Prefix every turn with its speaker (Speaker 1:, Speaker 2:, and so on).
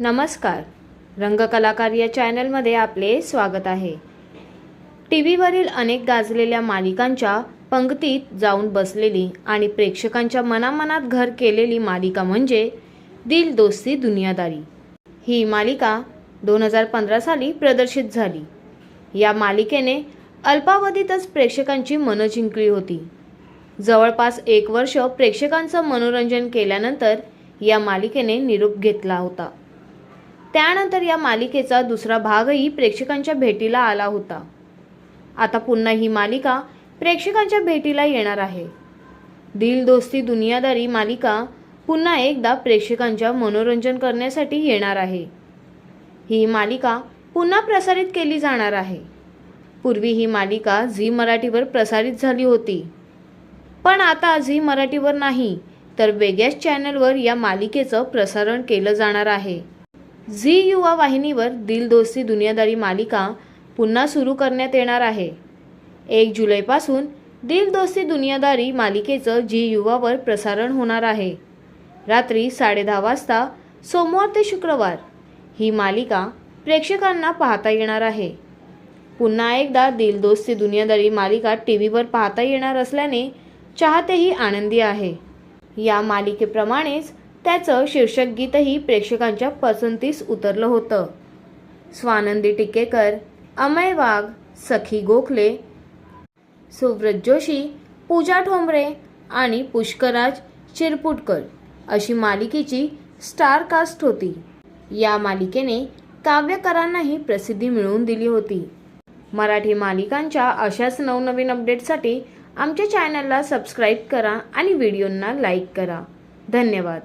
Speaker 1: नमस्कार. रंगकलाकार या चॅनलमध्ये आपले स्वागत आहे. टी व्हीवरील अनेक गाजलेल्या मालिकांच्या पंक्तीत जाऊन बसलेली आणि प्रेक्षकांच्या मनामनात घर केलेली मालिका म्हणजे दिल दोस्ती दुनियादारी. ही मालिका दोन हजार पंधरा साली प्रदर्शित झाली. या मालिकेने अल्पावधीतच प्रेक्षकांची मनं जिंकली होती. जवळपास एक वर्ष प्रेक्षकांचं मनोरंजन केल्यानंतर या मालिकेने निरोप घेतला होता. त्यानंतर या मालिकेचा दुसरा भागही प्रेक्षकांच्या भेटीला आला होता. आता पुन्हा ही मालिका प्रेक्षकांच्या भेटीला येणार आहे. दिल दोस्ती दुनियादारी मालिका पुन्हा एकदा प्रेक्षकांच्या मनोरंजन करण्यासाठी येणार आहे. ही मालिका पुन्हा प्रसारित केली जाणार आहे. पूर्वी ही मालिका झी मराठीवर प्रसारित झाली होती. पण आता झी मराठीवर नाही तर वेगळ्याच चॅनलवर या मालिकेचं प्रसारण केलं जाणार आहे. झी युवा वाहिनीवर दिलदोस्ती दुनियादारी मालिका पुन्हा सुरू करण्यात येणार आहे. एक जुलैपासून दिलदोस्ती दुनियादारी मालिकेचं झी युवावर प्रसारण होणार आहे. रात्री साडेदहा वाजता सोमवार ते शुक्रवार ही मालिका प्रेक्षकांना पाहता येणार आहे. पुन्हा एकदा दिलदोस्ती दुनियादारी मालिका टी व्हीवर पाहता येणार असल्याने चाहतेही आनंदी आहे. या मालिकेप्रमाणेच त्याचं शीर्षक गीतही प्रेक्षकांच्या पसंतीस उतरलं होतं. स्वानंदी टिकेकर अमय वाघ सखी गोखले सुव्रत जोशी पूजा ठोंबरे आणि पुष्कराज चिरपुटकर अशी मालिकेची स्टार कास्ट होती. या मालिकेने काव्यकारांनाही प्रसिद्धी मिळवून दिली होती. मराठी मालिकांच्या अशाच नवनवीन अपडेटसाठी आमच्या चॅनलला सबस्क्राईब करा आणि व्हिडिओंना लाईक करा. धन्यवाद.